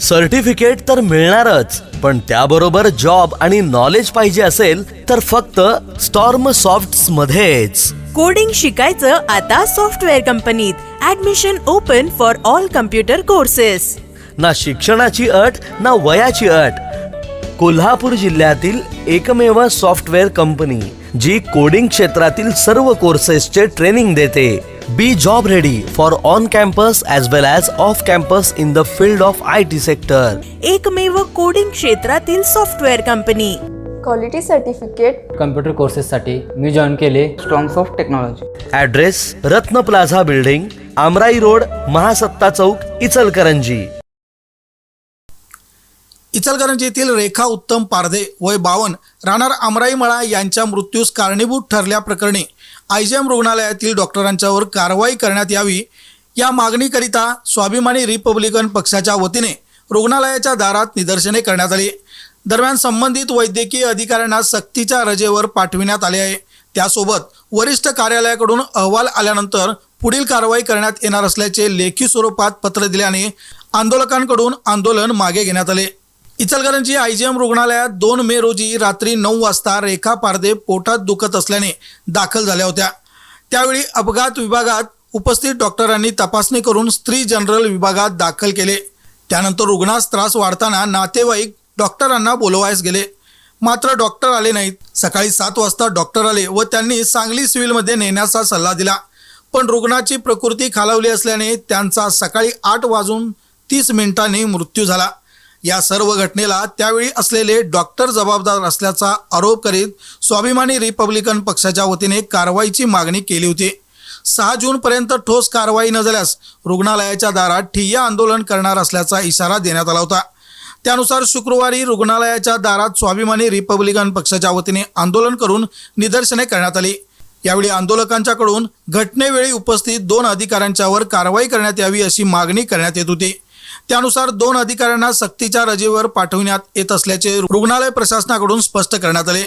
Certificate तर मिळणारच पण त्याबरोबर जॉब आणि नॉलेज पाहिजे असेल तर फक्त स्टॉर्म सॉफ्ट मध्येच. कोडिंग शिकायचं आता सॉफ्टवेअर कंपनीत admission open for all computer courses ना शिक्षणाची अट ना वयाची अट. कोल्हापूर जिल्ह्यातील एकमेव सॉफ्टवेअर कंपनी जी कोडिंग क्षेत्रातील सर्व कोर्सेसचे ट्रेनिंग देते. Be job ready for on campus as well as off campus in the field of I T sector एकमेव कोडिंग क्षेत्रातील software company quality certificate computer कोर्सेससाठी मी जॉईन केले. Strongs of technology address Ratna plaza building Amrai road Mahasatta Chowk Ichalkaranji Ichalkaranji येथील रेखा उत्तम पारधे वय बावन राहणार आमराई मळा यांच्या मृत्यूस कारणीभूत ठरल्याप्रकरणी आयजीएम रुग्णालयातील डॉक्टरांच्यावर कारवाई करण्यात यावी या मागणीकरिता स्वाभिमानी रिपब्लिकन पक्षाच्या वतीने रुग्णालयाच्या दारात निदर्शने करण्यात आली. दरम्यान संबंधित वैद्यकीय अधिकाऱ्यांना सक्तीच्या रजेवर पाठविण्यात आले आहे. त्यासोबत वरिष्ठ कार्यालयाकडून अहवाल आल्यानंतर पुढील कारवाई करण्यात येणार असल्याचे लेखी स्वरूपात पत्र दिल्याने आंदोलकांकडून आंदोलन मागे घेण्यात आले. इचलकरंजी आयजीएम रुग्णालयात दोन मे रोजी रात्री नऊ वाजता रेखा पारदे पोटात दुखत असल्याने दाखल झाल्या होत्या. त्यावेळी अपघात विभागात उपस्थित डॉक्टरांनी तपासणी करून स्त्री जनरल विभागात दाखल केले. त्यानंतर रुग्णास त्रास वाढताना नातेवाईक डॉक्टरांना बोलवायस गेले. मात्र डॉक्टर आले नाहीत. सकाळी सात वाजता डॉक्टर आले व त्यांनी सांगली सिव्हिलमध्ये नेण्याचा सल्ला दिला. पण रुग्णाची प्रकृती खालावली असल्याने त्यांचा सकाळी आठ वाजून तीस मिनिटांनी मृत्यू झाला. या सर्व घटनेला त्यावेळी असलेले डॉक्टर जबाबदार असल्याचा आरोप करीत स्वाभिमानी रिपब्लिकन पक्षाच्या वतीने कारवाईची मागणी केली होती. सहा जूनपर्यंत ठोस कारवाई न झाल्यास रुग्णालयाच्या दारात ठिय्या आंदोलन करणार असल्याचा इशारा देण्यात आला होता. त्यानुसार शुक्रवारी रुग्णालयाच्या दारात स्वाभिमानी रिपब्लिकन पक्षाच्या वतीने आंदोलन करून निदर्शने करण्यात आली. यावेळी आंदोलकांच्याकडून घटनेवेळी उपस्थित दोन अधिकाऱ्यांच्यावर कारवाई करण्यात यावी अशी मागणी करण्यात येत होती. त्यानुसार दोन अधिकाऱ्यांना सक्तीच्या रजेवर पाठविण्यात येत असल्याचे रुग्णालय प्रशासनाकडून स्पष्ट करण्यात आले.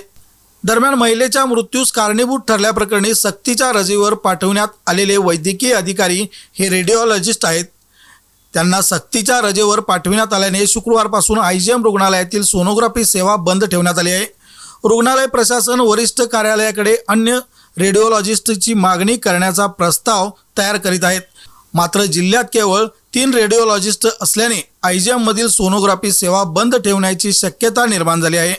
दरम्यान महिलेच्या मृत्यूस कारणीभूत ठरल्याप्रकरणी सक्तीच्या रजेवर पाठवण्यात आलेले वैद्यकीय अधिकारी हे रेडिओलॉजिस्ट आहेत. त्यांना सक्तीच्या रजेवर पाठविण्यात आल्याने शुक्रवारपासून आय जी एम रुग्णालयातील सोनोग्राफी सेवा बंद ठेवण्यात आली आहे. रुग्णालय प्रशासन वरिष्ठ कार्यालयाकडे अन्य रेडिओलॉजिस्टची मागणी करण्याचा प्रस्ताव तयार करीत आहेत. मात्र जिल्ह्यात केवळ तीन रेडिओलॉजिस्ट असल्याने आय जी एममधील सोनोग्राफी सेवा बंद ठेवण्याची शक्यता निर्माण झाली आहे.